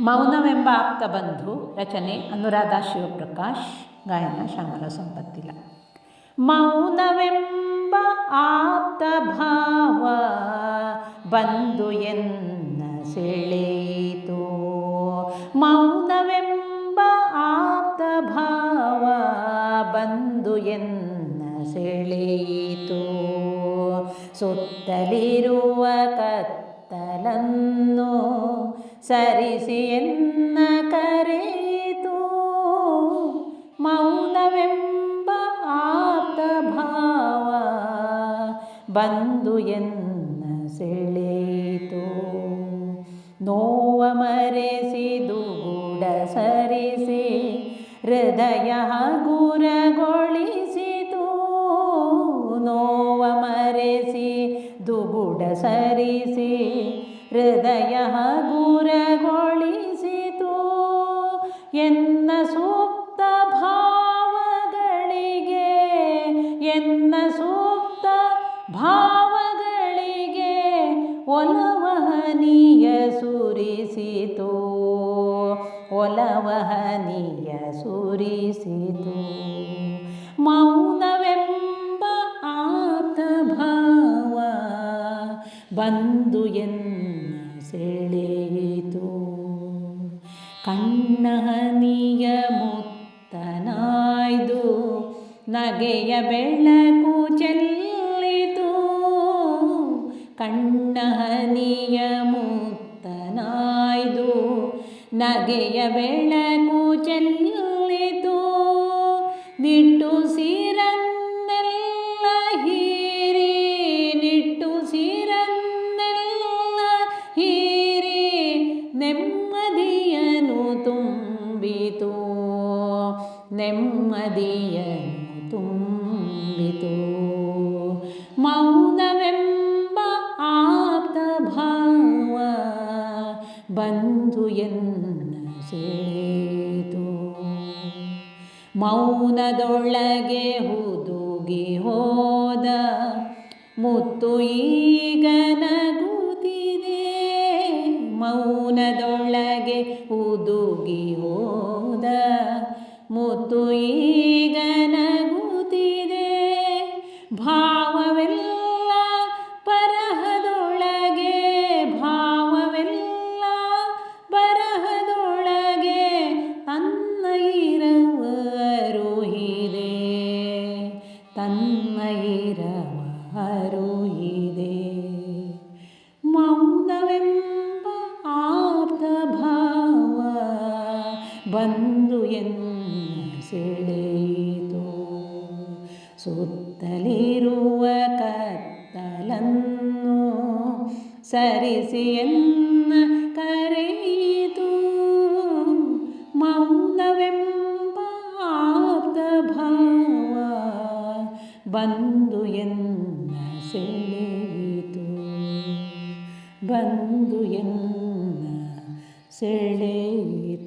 ಮೌನವೆಂಬ ಆಪ್ತ ಬಂಧು ರಚನೆ ಅನುರಾಧ ಶಿವಪ್ರಕಾಶ್, ಗಾಯನ ಶ್ಯಾಮಲ ಸಂಪತ್ತಿಲ. ಮೌನವೆಂಬ ಆಪ್ತ ಭಾವ ಬಂಧು ಎನ್ನ ಸೆಳೆಯಿತು. ಮೌನವೆಂಬ ಆಪ್ತ ಭಾವ ಬಂಧು ಎನ್ನ ಸೆಳೆಯಿತು. ಸುತ್ತಲಿರುವ ಕತ್ತಲನ್ನು ಸರಿಸಿ ಎನ್ನ ಕರೆಯಿತು. ಮೌನವೆಂಬ ಆಪ್ತ ಭಾವ ಬಂದು ಎನ್ನ ಸೆಳೆಯಿತು. ನೋವ ಮರೆಸಿದು ದೂಡ ಸರಿಸಿ ಹೃದಯ ಹಗುರಗೊಳಿಸಿತು. ನೋವ ಮರೆಸಿ ದುಗುಡ ಸರಿಸಿ ಹೃದಯ ಗುರಗೊಳಿಸಿತು ಎನ್ನ ಸೂಕ್ತ ಭಾವಗಳಿಗೆ ಎನ್ನ ಸೂಕ್ತ ಭಾವಗಳಿಗೆ ಒಲವಹನಿಯ ಸುರಿಸಿತು. ಒಲವಹನಿಯ ಸುರಿಸಿತು. ಕಣ್ಣಹನಿಯ ಮುತ್ತನಾಯ್ದು ನಗೆಯ ಬೆಳಕು ಚೆಲ್ಲಿತು. ಕಣ್ಣಹನಿಯ ಮುತ್ತನಾಯ್ದು ನಗೆಯ ಬೆಳಕು ಚೆಲ್ಲಿತು ನೆಮ್ಮದಿಯನು ತುಂಬಿತು. ಮೌನವೆಂಬ ಆಪ್ತ ಭಾವ ಬಂಧು ಎನ್ನ ಸೇತು. ಮೌನದೊಳಗೆ ಹುದುಗಿ ಹೋದ ಮುತ್ತು ಈಗ ನಗುತ್ತಿದೆ. ಮೌನದೊಳಗೆ ಹುದುಗಿ ಹೋದ ಮುತ್ತು ಬಂದು ಎನ್ನ ಸೆಳೆಯಿತು. ಸುತ್ತಲಿರುವ ಕತ್ತಲನ್ನು ಸರಿಸಿ ಎನ್ನ ಕರೆಯಿತು. ಮೌನವೆಂಬ ಭಾವ ಬಂದು ಎನ್ನ ಸೆಳೆಯಿತು. ಬಂದು ಎನ್ನ ಸೆಳೆಯಿತು.